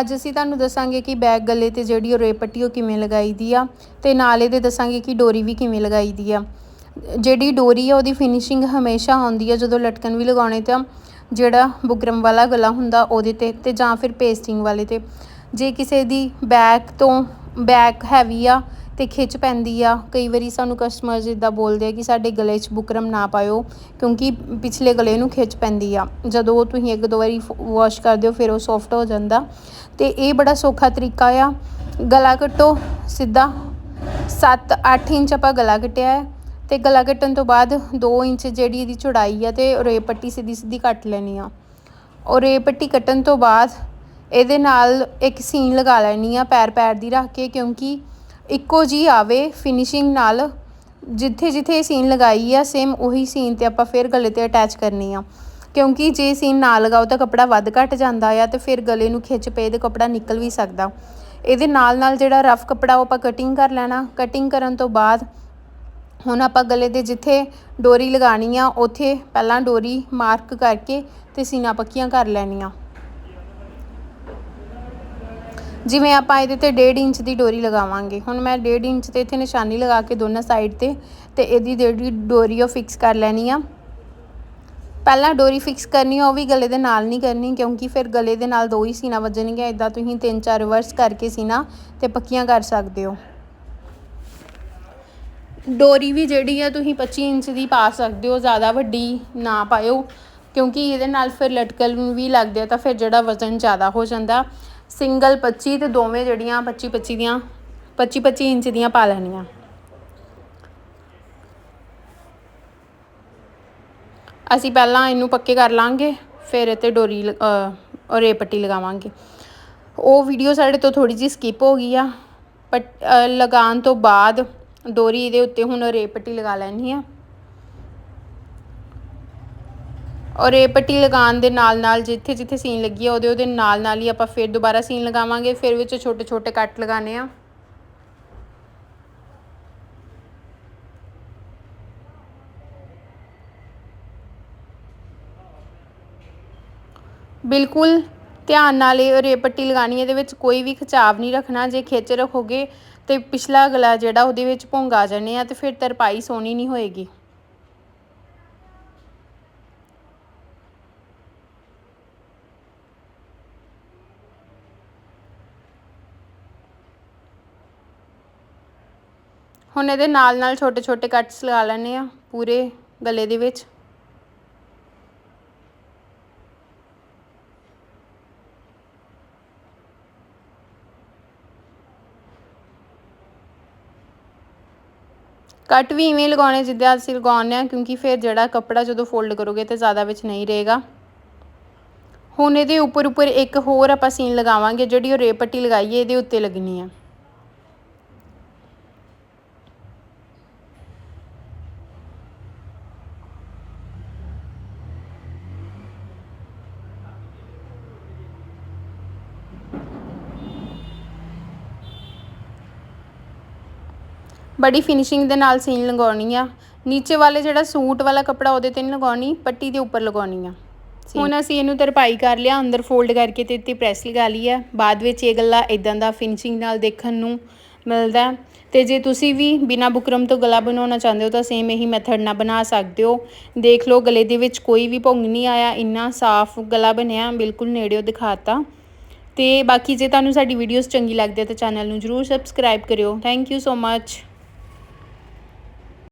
ਅੱਜ ਅਸੀਂ ਤੁਹਾਨੂੰ ਦੱਸਾਂਗੇ ਕਿ ਬੈਕ ਗਲੇ ਤੇ ਜਿਹੜੀ ਉਹ ਰੇਪ ਪੱਟੀ ਉਹ ਕਿਵੇਂ ਲਗਾਈ ਦੀ ਆ ਤੇ ਨਾਲ ਇਹਦੇ ਦੱਸਾਂਗੇ ਕਿ ਡੋਰੀ ਵੀ ਕਿਵੇਂ ਲਗਾਈ ਦੀ ਆ। ਜਿਹੜੀ ਡੋਰੀ ਆ ਉਹਦੀ ਫਿਨਿਸ਼ਿੰਗ ਹਮੇਸ਼ਾ ਆਉਂਦੀ ਆ ਜਦੋਂ ਲਟਕਣ ਵੀ ਲਗਾਉਣੇ ਤਾਂ ਜਿਹੜਾ ਬੁਕਰਮ ਵਾਲਾ ਗਲਾ ਹੁੰਦਾ ਉਹਦੇ ਤੇ ਤੇ ਜਾਂ ਫਿਰ ਪੇਸਟਿੰਗ ਵਾਲੇ ਤੇ। ਜੇ ਕਿਸੇ ਦੀ ਬੈਕ ਤੋਂ ਬੈਕ ਹੈਵੀ ਆ ਤੇ ਖਿੱਚ ਪੈਂਦੀ ਆ। ਕਈ ਵਾਰੀ ਸਾਨੂੰ ਕਸਟਮਰਸ ਇਦਾਂ ਬੋਲਦੇ ਆ ਕਿ ਸਾਡੇ ਗਲੇ 'ਚ ਬੁਕਰਮ ਨਾ ਪਾਇਓ, ਕਿਉਂਕਿ ਪਿਛਲੇ ਗਲੇ ਨੂੰ ਖਿੱਚ ਪੈਂਦੀ ਆ। ਜਦੋਂ ਤੁਸੀਂ ਇੱਕ ਦੋ ਵਾਰੀ ਵਾਸ਼ ਕਰਦੇ ਹੋ ਫਿਰ ਉਹ ਸੌਫਟ ਹੋ ਜਾਂਦਾ। ਤੇ ਇਹ ਬੜਾ ਸੌਖਾ ਤਰੀਕਾ ਆ। ਗਲਾ ਕੱਟੋ ਸਿੱਧਾ। 7-8 ਇੰਚ ਆਪਾਂ ਗਲਾ ਕੱਟਿਆ ਹੈ। ਤੇ ਗਲਾ ਕੱਟਣ ਤੋਂ ਬਾਅਦ 2 ਇੰਚ ਜਿਹੜੀ ਇਹਦੀ ਚੌੜਾਈ ਆ ਤੇ ਰੇ ਪੱਟੀ ਸਿੱਧੀ ਸਿੱਧੀ ਕੱਟ ਲੈਣੀ ਆ। ਔਰ ਰੇ ਪੱਟੀ ਕੱਟਣ ਤੋਂ ਬਾਅਦ ਇਹਦੇ ਨਾਲ ਇੱਕ ਸੀਨ ਲਗਾ ਲੈਣੀ ਆ ਪੈਰ ਪੈਰ ਦੀ ਰੱਖ ਕੇ, ਕਿਉਂਕਿ ਇੱਕੋ ਜੀ ਆਵੇ ਫਿਨਿਸ਼ਿੰਗ ਨਾਲ, ਜਿੱਥੇ ਜਿੱਥੇ ਸੀਨ ਲਗਾਈ ਆ ਸੇਮ ਉਹੀ ਸੀਨ ਤੇ ਆਪਾਂ ਫਿਰ ਗਲੇ ਤੇ ਅਟੈਚ ਕਰਨੀ ਆ। ਕਿਉਂਕਿ ਜੇ ਸੀਨ ਨਾ ਲਗਾਓ ਤਾਂ ਕੱਪੜਾ ਵੱਧ ਘਟ ਜਾਂਦਾ ਆ ਤੇ ਫਿਰ ਗਲੇ ਨੂੰ ਖਿੱਚ ਪਏ ਤੇ ਕੱਪੜਾ ਨਿਕਲ ਵੀ ਸਕਦਾ। ਇਹਦੇ ਨਾਲ ਨਾਲ ਜਿਹੜਾ ਰਫ ਕੱਪੜਾ ਉਹ ਆਪਾਂ ਕਟਿੰਗ ਕਰ ਲੈਣਾ। ਕਟਿੰਗ ਕਰਨ ਤੋਂ ਬਾਅਦ ਹੁਣ ਆਪਾਂ ਗਲੇ ਦੇ ਜਿੱਥੇ ਡੋਰੀ ਲਗਾਣੀ ਆ, ਉੱਥੇ ਪਹਿਲਾਂ ਡੋਰੀ ਮਾਰਕ ਕਰਕੇ ਤੇ ਸੀਨਾ ਪੱਕੀਆਂ ਕਰ ਲੈਣੀਆਂ। ਜਿਵੇਂ ਆਪਾਂ ਇਹਦੇ ਤੇ 1.5 ਇੰਚ ਦੀ ਡੋਰੀ ਲਗਾਵਾਂਗੇ। ਹੁਣ ਮੈਂ 1.5 ਇੰਚ ਤੇ ਇੱਥੇ ਨਿਸ਼ਾਨੀ ਲਗਾ ਕੇ ਦੋਨਾਂ ਸਾਈਡ ਤੇ ਤੇ ਇਹਦੀ ਜਿਹੜੀ ਡੋਰੀ ਉਹ ਫਿਕਸ ਕਰ ਲੈਣੀ ਆ। ਪਹਿਲਾਂ ਡੋਰੀ ਫਿਕਸ ਕਰਨੀ ਆ, ਉਹ ਵੀ ਗਲੇ ਦੇ ਨਾਲ ਨਹੀਂ ਕਰਨੀ ਕਿਉਂਕਿ ਫਿਰ ਗਲੇ ਦੇ ਨਾਲ ਦੋ ਹੀ ਸੀਨਾ ਵੱਜਣਗੀਆਂ ਇਦਾਂ ਤੁਸੀਂ ਤਿੰਨ ਚਾਰ ਰਿਵਰਸ ਕਰਕੇ ਸੀਨਾ ਤੇ ਪੱਕੀਆਂ ਕਰ ਸਕਦੇ ਹੋ। ਡੋਰੀ ਵੀ ਜਿਹੜੀ ਆ ਤੁਸੀਂ 25 ਇੰਚ ਦੀ ਪਾ ਸਕਦੇ ਹੋ, ਜ਼ਿਆਦਾ ਵੱਡੀ ਨਾ ਪਾਇਓ ਕਿਉਂਕਿ ਇਹਦੇ ਨਾਲ ਫਿਰ ਲਟਕਣ ਵੀ ਲੱਗਦੇ ਆ ਤਾਂ ਫਿਰ ਜਿਹੜਾ ਵਜ਼ਨ ਜ਼ਿਆਦਾ ਹੋ ਜਾਂਦਾ। ਸਿੰਗਲ 25 ਤੇ ਦੋਵੇਂ ਜਿਹੜੀਆਂ 25 25 ਦੀਆਂ 25 25 ਇੰਚ ਦੀਆਂ ਪਾ ਲੈਣੀਆਂ। ਅਸੀਂ ਪਹਿਲਾਂ ਇਹਨੂੰ ਪੱਕੇ ਕਰ ਲਾਂਗੇ, ਫਿਰ ਇਹ ਤੇ ਡੋਰੀ ਔਰ ਪੱਟੀ ਲਗਾਵਾਂਗੇ। ਉਹ ਵੀਡੀਓ ਸਾਡੇ ਤੋਂ ਥੋੜੀ ਜਿਹੀ ਸਕਿਪ ਹੋ ਗਈ ਆ ਪਟ ਲਗਾਉਣ ਤੋਂ ਬਾਅਦ ਡੋਰੀ ਇਹਦੇ ਉੱਤੇ ਹੁਣ ਰੇਪ ਪੱਟੀ ਲਗਾ ਲੈਣੀ ਆ। ਔਰ ਇਹ ਪੱਟੀ ਲਗਾਉਣ ਦੇ ਨਾਲ ਨਾਲ ਜਿੱਥੇ ਜਿੱਥੇ ਸੀਨ ਲੱਗੀ ਆ, ਉਹਦੇ ਉਹਦੇ ਨਾਲ ਨਾਲ ਹੀ ਆਪਾਂ ਫਿਰ ਦੁਬਾਰਾ ਸੀਨ ਲਗਾਵਾਂਗੇ, ਫਿਰ ਵਿੱਚ ਛੋਟੇ ਛੋਟੇ ਕੱਟ ਲਗਾਣੇ ਆ। ਬਿਲਕੁਲ ਧਿਆਨ ਨਾਲ ਇਹ ਰੇ ਪੱਟੀ ਲਗਾਣੀ ਇਹਦੇ ਵਿੱਚ ਕੋਈ ਵੀ ਖਿਚਾਵ ਨਹੀਂ ਰੱਖਣਾ, ਜੇ ਖਿੱਚ ਰੱਖੋਗੇ ਤੇ ਪਿਛਲਾ ਗਲਾ ਜਿਹੜਾ ਉਹਦੇ ਵਿੱਚ ਭੁੰਗ ਆ ਜਾਣੇ ਆ ਤੇ ਫਿਰ ਤਰਪਾਈ ਸੋਹਣੀ ਨਹੀਂ ਹੋਏਗੀ। ਹੁਣ ਇਹਦੇ ਨਾਲ ਨਾਲ ਛੋਟੇ ਛੋਟੇ ਕੱਟਸ ਲਗਾ ਲੈਣੇ ਆ ਪੂਰੇ ਗਲੇ ਦੇ ਵਿੱਚ। ਕੱਟ ਵੀ ਇਵੇਂ ਲਗਾਉਣੇ ਜਿੱਦਾਂ ਅਸੀਂ ਲਗਾਉਂਦੇ ਆ ਕਿਉਂਕਿ ਫਿਰ ਜਿਹੜਾ ਕੱਪੜਾ ਜਦੋਂ ਫੋਲਡ ਕਰੋਗੇ ਤੇ ਜ਼ਿਆਦਾ ਵਿੱਚ ਨਹੀਂ ਰਹੇਗਾ। ਹੁਣ ਇਹਦੇ ਉੱਪਰ ਉੱਪਰ ਇੱਕ ਹੋਰ ਆਪਾਂ ਸੀਨ ਲਗਾਵਾਂਗੇ, ਜਿਹੜੀ ਉਹ ਰੇਪ ਪੱਟੀ ਲਗਾਈ ਇਹਦੇ ਉੱਤੇ ਲੱਗਣੀ ਆ। ਬੜੀ ਫਿਨਿਸ਼ਿੰਗ ਦੇ ਨਾਲ ਸੀਨ ਲਗਾਉਣੀ ਆ। ਨੀਚੇ ਵਾਲੇ ਜਿਹੜਾ ਸੂਟ ਵਾਲਾ ਕੱਪੜਾ ਉਹਦੇ ਤੇ ਨਹੀਂ ਲਗਾਉਣੀ, ਪੱਟੀ ਦੇ ਉੱਪਰ ਲਗਾਉਣੀ ਆ। ਹੁਣ ਅਸੀਂ ਇਹਨੂੰ ਤਰਪਾਈ ਕਰ ਲਿਆ, ਅੰਦਰ ਫੋਲਡ ਕਰਕੇ ਤੇ ਇੱਥੇ ਪ੍ਰੈਸ ਲਗਾ ਲਈ ਹੈ ਬਾਅਦ ਵਿੱਚ ਇਹ ਗੱਲਾ ਇਦਾਂ ਦਾ ਫਿਨਿਸ਼ਿੰਗ ਨਾਲ ਦੇਖਣ ਨੂੰ ਮਿਲਦਾ ਤੇ ਜੇ ਤੁਸੀਂ ਵੀ ਬਿਨਾ ਬੁਕਰਮ ਤੋਂ ਗਲਾ ਬਣਾਉਣਾ ਚਾਹੁੰਦੇ ਹੋ ਤਾਂ ਸੇਮ ਇਹੀ ਮੈਥਡ ਨਾਲ ਬਣਾ ਸਕਦੇ ਹੋ। ਦੇਖ ਲਓ, ਗਲੇ ਦੇ ਵਿੱਚ ਕੋਈ ਵੀ ਭੁੰਗ ਨਹੀਂ ਆਇਆ, ਇੰਨਾ ਸਾਫ਼ ਗਲਾ ਬਣਿਆ, ਬਿਲਕੁਲ ਨੇੜਿਓ ਦਿਖਾਤਾ। ਤੇ ਬਾਕੀ ਜੇ ਤੁਹਾਨੂੰ ਸਾਡੀ ਵੀਡੀਓਜ਼ ਚੰਗੀ ਲੱਗਦੀ ਹੈ ਤਾਂ ਚੈਨਲ ਨੂੰ ਜਰੂਰ ਸਬਸਕ੍ਰਾਈਬ ਕਰਿਓ। Thank you so much